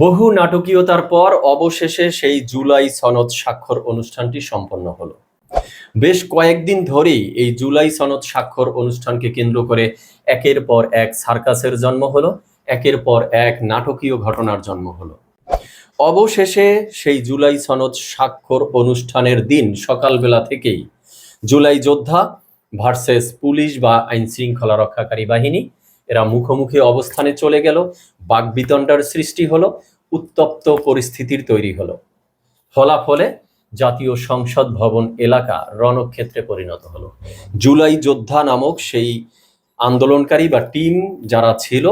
বহু নাটকীয়তার পর অবশেষে সেই জুলাই সনদ স্বাক্ষর অনুষ্ঠানটি সম্পন্ন হলো। বেশ কয়েকদিন ধরেই এই জুলাই সনদ স্বাক্ষর অনুষ্ঠানকে কেন্দ্র করে একের পর এক সার্কাসের জন্ম হলো, একের পর এক নাটকীয় ঘটনার জন্ম হলো। অবশেষে সেই জুলাই সনদ স্বাক্ষর অনুষ্ঠানের দিন সকালবেলা থেকেই জুলাই যোদ্ধা ভার্সেস পুলিশ বা আইন শৃঙ্খলা রক্ষাকারী বাহিনী এরা মুখোমুখি অবস্থানে চলে গেল বাগবিতণ্ডার সৃষ্টি হলো, উত্তপ্ত পরিস্থিতির তৈরি হলো। ফলাফলে জাতীয় সংসদ ভবন এলাকা রণক্ষেত্রে পরিণত হলো। জুলাই যোদ্ধা নামক সেই আন্দোলনকারী বা টিম যারা ছিল,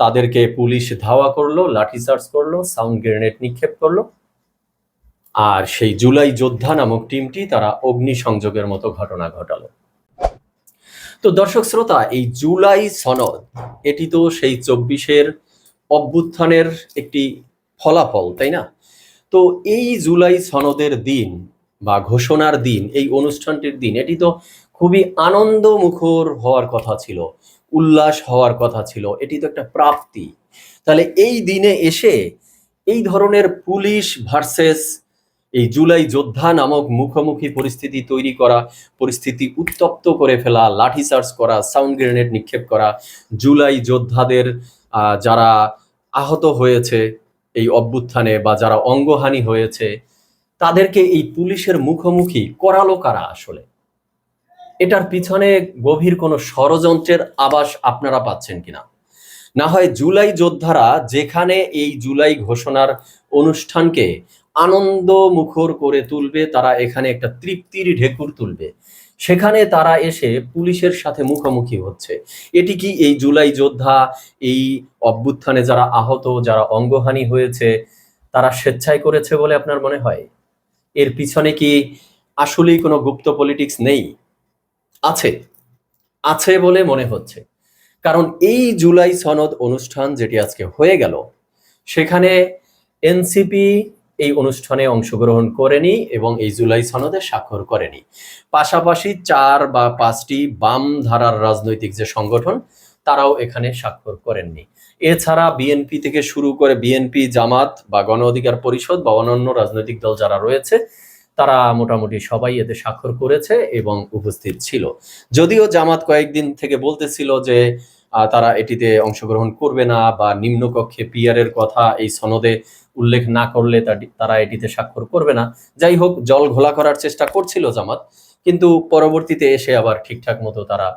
তাদেরকে পুলিশ ধাওয়া করল লাঠিচার্জ করল, সাউন্ড গ্রেনেড নিক্ষেপ করল। আর সেই জুলাই যোদ্ধা নামক টিমটি তারা অগ্নিসংযোগের মতো ঘটনা ঘটালো। তো দর্শক শ্রোতা, এই জুলাই সনদ, এটি তো সেই চব্বিশের অভ্যুত্থানের একটি ফলাফল, তাই না? তো এই জুলাই সনদের দিন বা ঘোষণার দিন, এই অনুষ্ঠানটির দিন, এটি তো খুবই আনন্দ মুখর হওয়ার কথা ছিল, উল্লাস হওয়ার কথা ছিল, এটি তো একটা প্রাপ্তি। তাহলে এই দিনে এসে এই ধরনের পুলিশ ভার্সেস এই জুলাই যোদ্ধা নামক মুখোমুখি পরিস্থিতি তৈরি করা, পরিস্থিতি উত্তপ্ত করে ফেলা, লাঠি লাঠিচার্জ করা, সাউন্ড গ্রেনেড নিক্ষেপ করা, জুলাই যোদ্ধাদের যারা আহত হয়েছে এই অভ্যুত্থানে বা যারা অঙ্গহানি হয়েছে, তাদেরকে এই পুলিশের মুখোমুখি করালো কারা আসলে? এটার পিছনে গভীর কোনো ষড়যন্ত্রের আবাস আপনারা পাচ্ছেন কিনা? না হয় জুলাই যোদ্ধারা যেখানে এই জুলাই ঘোষণার অনুষ্ঠানকে আনন্দ মুখর করে তুলবে, তারা এখানে একটা তৃপ্তির ঢেকুর তুলবে। সেখানে তারা এসে পুলিশের সাথে মুখোমুখি হচ্ছে। এটি কি এই জুলাই যোদ্ধা, এই অভ্যুত্থানে যারা আহত, যারা অঙ্গহানি হয়েছে, তারা স্বেচ্ছায় করেছে বলে আপনার মনে হয়? এর পিছনে কি আসলেই কোনো গুপ্ত পলিটিক্স নেই? আছে। আছে বলে মনে হচ্ছে। কারণ এই জুলাই সনদ অনুষ্ঠান যেটি আজকে হয়ে গেল, সেখানে এনসিপি এই অনুষ্ঠানে অংশগ্রহণ করেনি এবং এই জুলাই সনদে স্বাক্ষর করেনি। পাশাপাশি চার বা পাঁচটি বাম ধারার রাজনৈতিক যে সংগঠন, তারাও এখানে স্বাক্ষর করেননি। এছাড়া বিএনপি থেকে শুরু করে বিএনপি জামাত বা গণ অধিকার পরিষদ বা অন্যান্য রাজনৈতিক দল যারা রয়েছে, তারা মোটামুটি সবাই এতে স্বাক্ষর করেছে এবং উপস্থিত ছিল। যদিও জামাত কয়েকদিন থেকে বলতেছিল যে তারা এটিতে অংশগ্রহণ করবে না বা নিম্নকক্ষে পিয়ার এর কথা এই সনদে উল্লেখ না করলে তারা এটিতে স্বাক্ষর করবে না। যাই হোক, জল ঘোলা করার চেষ্টা করছিল জামাত, কিন্তু পরবর্তীতে এসে আবার ঠিকঠাক মতো তারা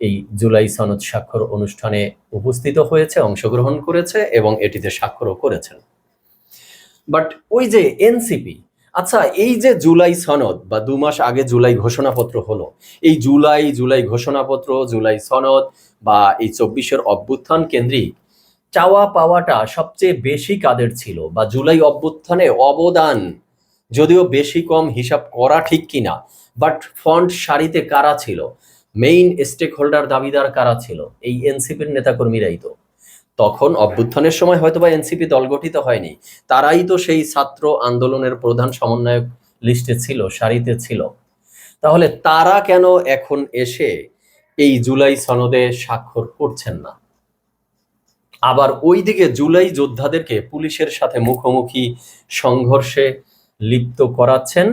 এই জুলাই সনদ স্বাক্ষর অনুষ্ঠানে উপস্থিত হয়েছে, অংশগ্রহণ করেছে এবং এটিতে স্বাক্ষরও করেছেন। বাট ওই যে এনসিপি আচ্ছা এই যে জুলাই সনদ বা দু মাস আগে জুলাই ঘোষণাপত্র হলো, এই জুলাই জুলাই ঘোষণাপত্র, জুলাই সনদ বা এই চব্বিশের অভ্যুত্থান কেন্দ্রিক চাওয়া পাওয়াটা সবচেয়ে বেশি কাদের ছিল বা জুলাই অভ্যুত্থানে অবদান যদিও বেশি কম হিসাব করা ঠিক কিনা বাট ফন্ট সারিতে কারা ছিল? মেইন স্টেক হোল্ডার দাবিদার কারা ছিল? এই এনসিপির নেতাকর্মীরাই তো। তখন অভ্যুত্থানের সময় হয়তো বা এনসিপি দল গঠিত হয়নি। তারাই তো সেই ছাত্র আন্দোলনের প্রধান সমন্বয়ক লিস্টে ছিল, সারিতে ছিল। তাহলে তারা কেন এখন এসে এই জুলাই সনদে স্বাক্ষর করছেন না? আবার ওইদিকে জুলাই যোদ্ধাদেরকে পুলিশের সাথে মুখোমুখি সংঘর্ষে লিপ্ত করাচ্ছেন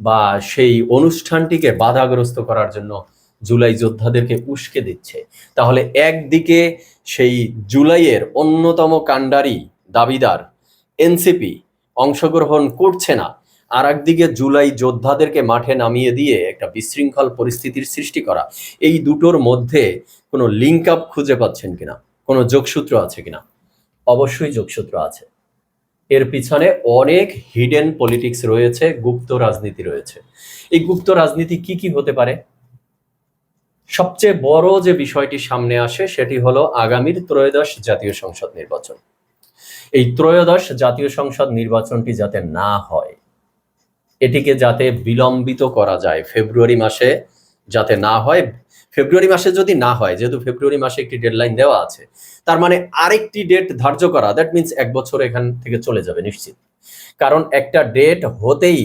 বা সেই অনুষ্ঠানটিকে বাধাগ্রস্ত করার জন্য জুলাই যোদ্ধাদেরকে উস্কে দিচ্ছে। তাহলে একদিকে সেই জুলাইয়ের অন্যতম কাণ্ডারি দাবিদার এনসিপি অংশগ্রহণ করছে না আর একদিকে জুলাই যোদ্ধাদেরকে মাঠে নামিয়ে দিয়ে একটা বিশৃঙ্খল পরিস্থিতির সৃষ্টি করা। এই দুটোর মধ্যে কোনো লিঙ্ক আপ খুঁজে পাচ্ছেন কিনা? কোনো যোগসূত্র আছে কিনা? অবশ্যই যোগসূত্র আছে। এর পিছনে অনেক হিডেন পলিটিক্স রয়েছে, গুপ্ত রাজনীতি রয়েছে। এই গুপ্ত রাজনীতি কি কি হতে পারে? সবচেয়ে বড় যে বিষয়টি সামনে আসে সেটি হলো আগামীর ত্রয়োদশ জাতীয় সংসদ নির্বাচন। এই ত্রয়োদশ জাতীয় সংসদ নির্বাচনটি যাতে না হয়, এটিকে যাতে বিলম্বিত করা যায় ফেব্রুয়ারি মাসে যাতে না হয়, ফেব্রুয়ারি মাসে যদি না হয়, যেহেতু ফেব্রুয়ারি মাসে একটি ডেডলাইন দেওয়া আছে, তার মানে আরেকটি ডেট ধার্য করা দ্যাট মিন্স এক বছর এখান থেকে চলে যাবে নিশ্চিত। কারণ একটা ডেট হতেই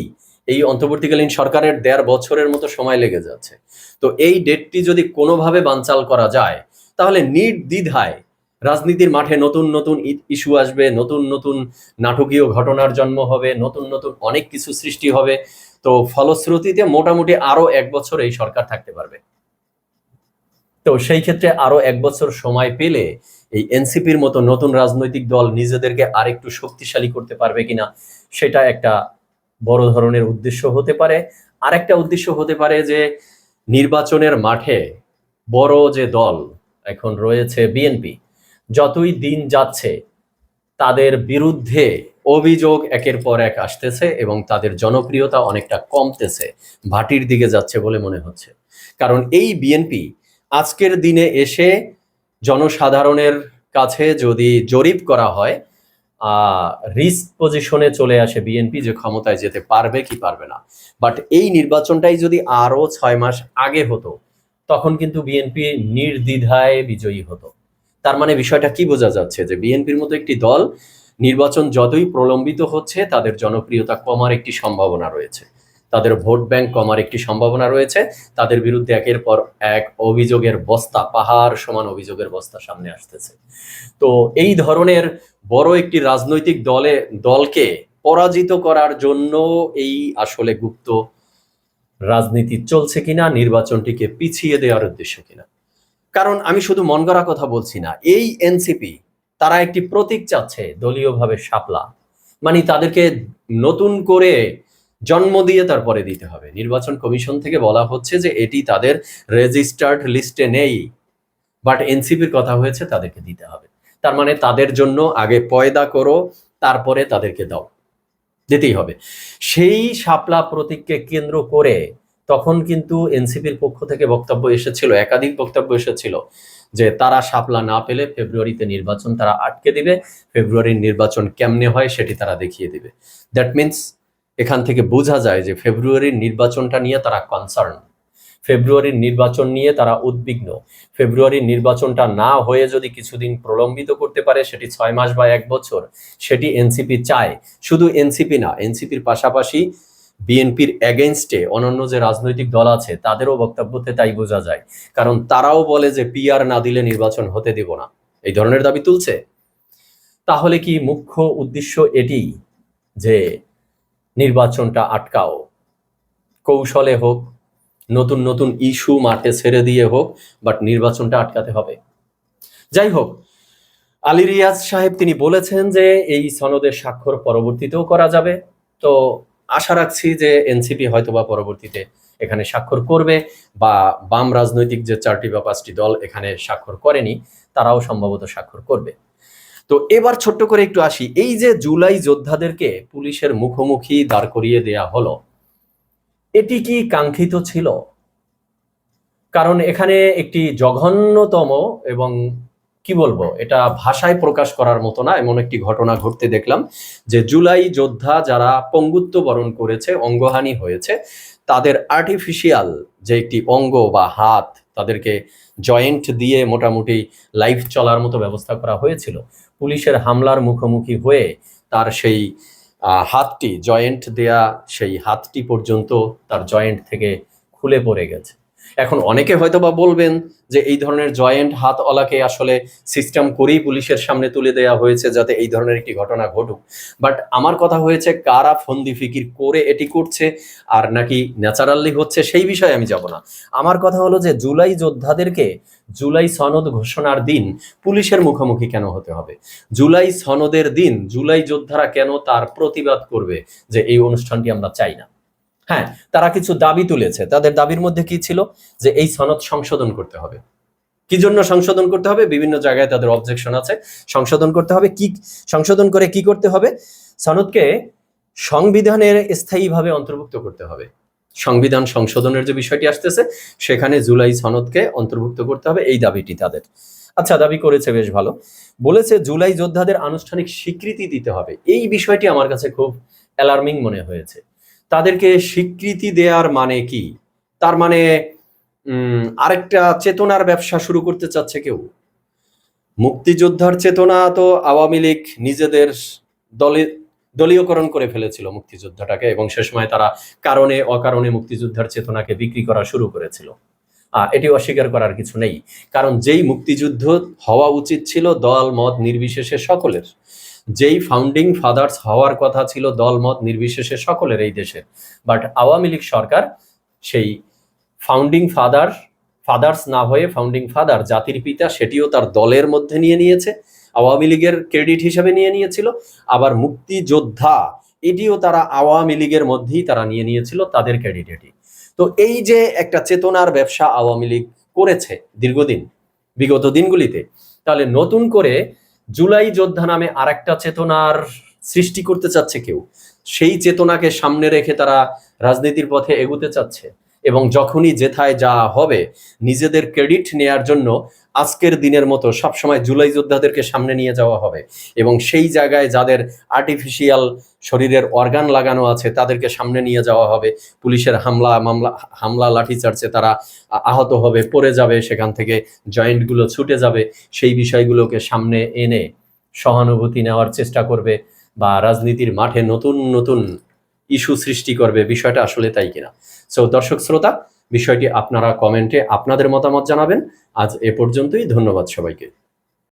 এই অন্তর্বর্তীকালীন সরকারের দেড় বছরের মতো সময় লেগে যাচ্ছে। তো এই ডেটটি যদি কোনোভাবে বানচাল করা যায়, তাহলে নির্দ্বিধায় রাজনীতির মাঠে নতুন নতুন ইস্যু আসবে, নতুন নতুন নাটকীয় ঘটনার জন্ম হবে, নতুন নতুন অনেক কিছু সৃষ্টি হবে। তো ফলশ্রুতিতে মোটামুটি আরও এক বছর এই সরকার থাকতে পারবে। তো সেই ক্ষেত্রে আরও এক বছর সময় পেলে এই এনসিপির মতো নতুন রাজনৈতিক দল নিজেদেরকে আরেকটু শক্তিশালী করতে পারবে কিনা, সেটা একটা বড় ধরনের উদ্দেশ্য হতে পারে। আরেকটা উদ্দেশ্য হতে পারে যে নির্বাচনের মাঠে বড় যে দল এখন রয়েছে বিএনপি, যতই দিন যাচ্ছে, তাদের বিরুদ্ধে অভিযোগ একের পর এক আসতেছে এবং তাদের জনপ্রিয়তা অনেকটা কমতেছে, ভাটির দিকে যাচ্ছে বলে মনে হচ্ছে। কারণ এই বিএনপি আজকের দিনে এসে জনসাধারণের কাছে যদি জরিপ করা হয় রিস্ক পজিশনে চলে আসে বিএনপি যে ক্ষমতায় যেতে পারবে কি পারবে না। বাট এই নির্বাচনটাই যদি আরও ছয় মাস আগে হতো, তখন কিন্তু বিএনপি নির্দ্বিধায় বিজয়ী হতো। তার মানে বিষয়টা কি বোঝা যাচ্ছে যে বিএনপির মতো একটি দল নির্বাচন যতই প্রলম্বিত হচ্ছে, তাদের জনপ্রিয়তা কমার একটি সম্ভাবনা রয়েছে। তাদের ভোট ব্যাংক কমার একটি সম্ভাবনা রয়েছে। তাদের বিরুদ্ধে একের পর এক অভিযোগের বস্তা, পাহাড় সমান অভিযোগের বস্তা সামনে আসতেছে। তো এই ধরনের বড় একটি রাজনৈতিক দলে, দলকে পরাজিত করার জন্য এই আসলে গুপ্ত রাজনীতি চলছে কিনা, নির্বাচনটিকে পিছিয়ে দেওয়ার উদ্দেশ্য কিনা? কারণ আমি শুধু মন গড়া কথা বলছি না, এই এনসিপি তারা একটি প্রতীক চাচ্ছে দলীয়ভাবে শাপলা। মানে তাদেরকে নতুন করে জন্ম দিয়ে তারপরে দিতে হবে। নির্বাচন কমিশন থেকে বলা হচ্ছে যে এটি তাদের রেজিস্টার্ড লিস্টে নেই বাট এনসিপির কথা হয়েছে তাদেরকে দিতে হবে। তার মানে তাদের জন্য আগে পয়দা করো, তারপরে তাদেরকে দাও, দিতেই হবে। সেই শাপলা প্রতীককে কেন্দ্র করে তখন কিন্তু এনসিপির পক্ষ থেকে বক্তব্য এসেছিল, একাধিক বক্তব্য এসেছিল যে তারা শাপলা না পেলে ফেব্রুয়ারিতে নির্বাচন তারা আটকে দিবে, ফেব্রুয়ারির নির্বাচন কেমনে হয় সেটি তারা দেখিয়ে দিবে। দ্যাট মিনস এখান থেকে বোঝা যায় যে ফেব্রুয়ারির নির্বাচনটা নিয়ে তারা কনসার্ন ফেব্রুয়ারির নির্বাচন নিয়ে তারা উদ্বিগ্ন। ফেব্রুয়ারির নির্বাচনটা না হয়ে যদি কিছুদিন প্রলম্বিত করতে পারে, সেটি ছয় মাস বা এক বছর, সেটি এনসিপি চায়। শুধু এনসিপি না এনসিপির পাশাপাশি বিএনপির এগেনস্টে অন্যান্য যে রাজনৈতিক দল আছে, তাদেরও বক্তব্যতে তাই বোঝা যায়। কারণ তারাও বলে যে পিআর না দিলে নির্বাচন হতে দেব না। এই ধরনের দাবি তুলছে। তাহলে কি মুখ্য উদ্দেশ্য এটি যে নির্বাচনটা আটকাও। কৌশলে হোক, নতুন নতুন ইস্যু মাঠে ছেড়ে দিয়ে হোক বাট নির্বাচনটা আটকাতে হবে। যাই হোক, আলী রিয়াজ সাহেব তিনি বলেছেন যে এই সনদের স্বাক্ষর পরবর্তীতেও করা যাবে। তো আশা রাখছি যে এনসিপি হয়তোবা পরবর্তীতে এখানে স্বাক্ষর করবে বা বাম রাজনৈতিক যে চারটি বা পাঁচটি দল এখানে স্বাক্ষর করেনি, তারাও সম্ভবত স্বাক্ষর করবে। তো এবার ছোট্ট করে একটু আসি। এই যে জুলাই যোদ্ধাদেরকে পুলিশের মুখোমুখি দাঁড় করিয়ে দেয়া হলো, এটি কি কাঙ্ক্ষিত ছিল? কারণ এখানে একটি জঘন্যতম এবং কি বলব, এটা ভাষায় প্রকাশ করার মতো না, এমন একটি ঘটনা ঘটতে দেখলাম যে জুলাই যোদ্ধা যারা পঙ্গুত্ব বরণ করেছে, অঙ্গহানি হয়েছে, তাদের আর্টিফিশিয়াল যে একটি অঙ্গ বা হাত তাদেরকে জয়েন্ট দিয়ে মোটামুটি লাইফ চলার মতো ব্যবস্থা করা হয়েছিল। পুলিশের হামলার মুখোমুখি হয়ে তার সেই হাতটি, জয়েন্ট দেয়া সেই হাতটি পর্যন্ত তার জয়েন্ট থেকে খুলে পড়ে গেছে। এখন অনেকে হয়তো বা বলবেন যে এই ধরনের জয়েন্ট হাতওয়ালাকে আসলে সিস্টেম করেই পুলিশের সামনে তুলে দেওয়া হয়েছে যাতে এই ধরনের একটি ঘটনা ঘটুক। বাট আমার কথা হয়েছে কারা ফন্দি ফিকির করে এটি করছে আর নাকি ন্যাচারালি হচ্ছে সেই বিষয়ে আমি যাব না। আমার কথা হলো যে জুলাই যোদ্ধাদেরকে জুলাই সনদ ঘোষণার দিন পুলিশের মুখোমুখি কেন হতে হবে? জুলাই সনদের দিন জুলাই যোদ্ধারা কেন তার প্রতিবাদ করবে যে এই অনুষ্ঠানটি আমরা চাই না? হ্যাঁ তারা কিছু দাবি তুলেছে। তাদের দাবির মধ্যে কি ছিল? যে এই সনদ সংশোধন করতে হবে। কি জন্য সংশোধন করতে হবে? বিভিন্ন জায়গায় তাদের অবজেকশন আছে। সংশোধন করতে হবে কি, সংশোধন করে কি করতে হবে? সনদকে সংবিধানের স্থায়ীভাবে অন্তর্ভুক্ত করতে হবে। সংবিধান সংশোধনের যে বিষয়টি আসতেছে, সেখানে জুলাই সনদকে অন্তর্ভুক্ত করতে হবে এই দাবিটি তাদের। আচ্ছা দাবি করেছে বেশ ভালো। বলেছে জুলাই যোদ্ধাদের আনুষ্ঠানিক স্বীকৃতি দিতে হবে। এই বিষয়টি আমার কাছে খুব অ্যালার্মিং মনে হয়েছে। তাদেরকে স্বীকৃতি দেওয়ার মানে কি? তার মানে আরেকটা চেতনার ব্যবসা শুরু করতে চাচ্ছে কেউ? মুক্তিযোদ্ধার চেতনা তো আওয়ামী লীগ নিজেদের দলে, দলীয়করণ করে ফেলেছিল মুক্তিযোদ্ধাটাকে এবং সে সময় তারা কারণে, অকারণে মুক্তিযোদ্ধার চেতনাকে বিক্রি করা শুরু করেছিল। এটি অস্বীকার করার কিছু নেই। কারণ যেই মুক্তিযুদ্ধ হওয়া উচিত ছিল দল, মত নির্বিশেষে সকলের। যেই ফাউন্ডিং ফাদার্স হওয়ার কথা ছিল দল মত নির্বিশেষে সকলের এই দেশে বাট আওয়ামী লীগ সরকার সেই ফাউন্ডিং ফাদার ফাদার্স না হয়ে ফাউন্ডিং ফাদার জাতির পিতা সেটিও তার দলের মধ্যে নিয়ে নিয়েছে, আওয়ামী লীগের ক্রেডিট হিসেবে নিয়ে নিয়েছিল। আবার মুক্তিযোদ্ধা, এটিও তারা আওয়ামী লীগের মধ্যেই তারা নিয়ে নিয়েছিল তাদের ক্রেডিট এটি। তো এই যে একটা চেতনার ব্যবসা আওয়ামী লীগ করেছে দীর্ঘদিন, বিগত দিনগুলিতে, তাহলে নতুন করে জুলাই যোদ্ধা নামে আরেকটা চেতনার সৃষ্টি করতে চাচ্ছে কেউ। সেই চেতনাকে সামনে রেখে তারা রাজনীতির পথে এগুতে চাচ্ছে। এবং যখনই যেথায় যা হবে, নিজেদের ক্রেডিট নেয়ার জন্য আজকের দিনের মতো সবসময় জুলাই যোদ্ধাদেরকে সামনে নিয়ে যাওয়া হবে এবং সেই জায়গায় যাদের আর্টিফিশিয়াল শরীরের অর্গান লাগানো আছে, তাদেরকে সামনে নিয়ে যাওয়া হবে। পুলিশের হামলা, মামলা, হামলা, লাঠিচার্জে তারা আহত হবে, পড়ে যাবে, সেখান থেকে জয়েন্টগুলো ছুটে যাবে। সেই বিষয়গুলোকে সামনে এনে সহানুভূতি নেওয়ার চেষ্টা করবে বা রাজনীতির মাঠে নতুন নতুন ইস্যু সৃষ্টি করবে, বিষয়টা আসলে তাই কিনা। সো দর্শক শ্রোতা বিষয়টি আপনারা কমেন্টে আপনাদের মতামত জানাবেন। আজ এ পর্যন্তই ধন্যবাদ সবাইকে।